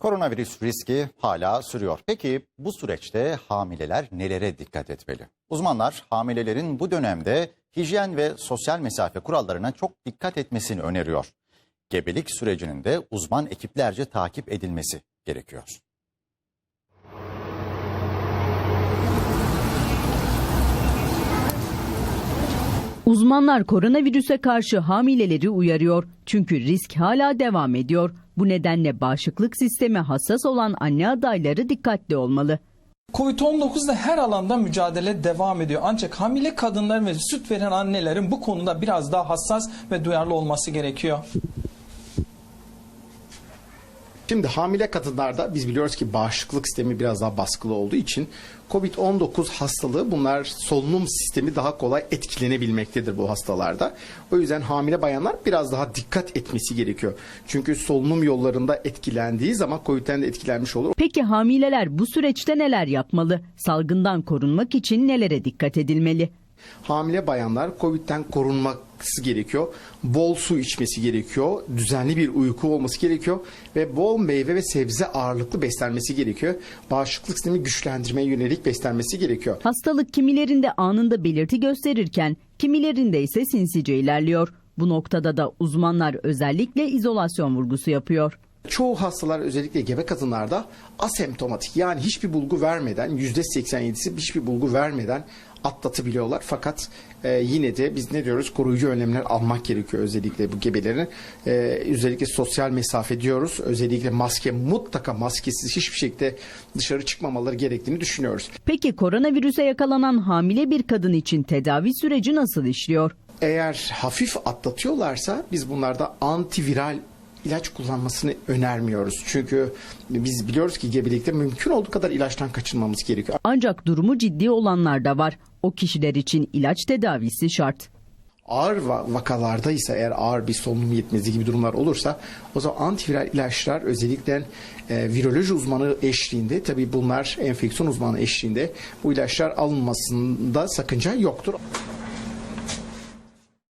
Koronavirüs riski hala sürüyor. Peki bu süreçte hamileler nelere dikkat etmeli? Uzmanlar hamilelerin bu dönemde hijyen ve sosyal mesafe kurallarına çok dikkat etmesini öneriyor. Gebelik sürecinin de uzman ekiplerce takip edilmesi gerekiyor. Uzmanlar koronavirüse karşı hamileleri uyarıyor. Çünkü risk hala devam ediyor. Bu nedenle bağışıklık sistemi hassas olan anne adayları dikkatli olmalı. Covid-19'da her alanda mücadele devam ediyor. Ancak hamile kadınların ve süt veren annelerin bu konuda biraz daha hassas ve duyarlı olması gerekiyor. Şimdi hamile kadınlarda biz biliyoruz ki bağışıklık sistemi biraz daha baskılı olduğu için COVID-19 hastalığı bunlar solunum sistemi daha kolay etkilenebilmektedir bu hastalarda. O yüzden hamile bayanlar biraz daha dikkat etmesi gerekiyor. Çünkü solunum yollarında etkilendiği zaman COVID'den de etkilenmiş olur. Peki hamileler bu süreçte neler yapmalı? Salgından korunmak için nelere dikkat edilmeli? Hamile bayanlar COVID'den korunması gerekiyor. Bol su içmesi gerekiyor. Düzenli bir uyku olması gerekiyor. Ve bol meyve ve sebze ağırlıklı beslenmesi gerekiyor. Bağışıklık sistemi güçlendirmeye yönelik beslenmesi gerekiyor. Hastalık kimilerinde anında belirti gösterirken kimilerinde ise sinsice ilerliyor. Bu noktada da uzmanlar özellikle izolasyon vurgusu yapıyor. Çoğu hastalar özellikle gebe kadınlarda asemptomatik yani hiçbir bulgu vermeden %87'si hiçbir bulgu vermeden atlatabiliyorlar. Fakat e, yine de biz ne diyoruz koruyucu önlemler almak gerekiyor özellikle bu gebelerin. E, özellikle sosyal mesafe diyoruz. Özellikle maske mutlaka maskesiz hiçbir şekilde dışarı çıkmamaları gerektiğini düşünüyoruz. Peki koronavirüse yakalanan hamile bir kadın için tedavi süreci nasıl işliyor? Eğer hafif atlatıyorlarsa biz bunlarda antiviral ilaç kullanmasını önermiyoruz. Çünkü biz biliyoruz ki gebelikte mümkün olduğu kadar ilaçtan kaçınmamız gerekiyor. Ancak durumu ciddi olanlar da var. O kişiler için ilaç tedavisi şart. Ağır va- vakalarda ise eğer ağır bir solunum yetmezliği gibi durumlar olursa o zaman antiviral ilaçlar özellikle e, viroloji uzmanı eşliğinde tabii bunlar enfeksiyon uzmanı eşliğinde bu ilaçlar alınmasında sakınca yoktur.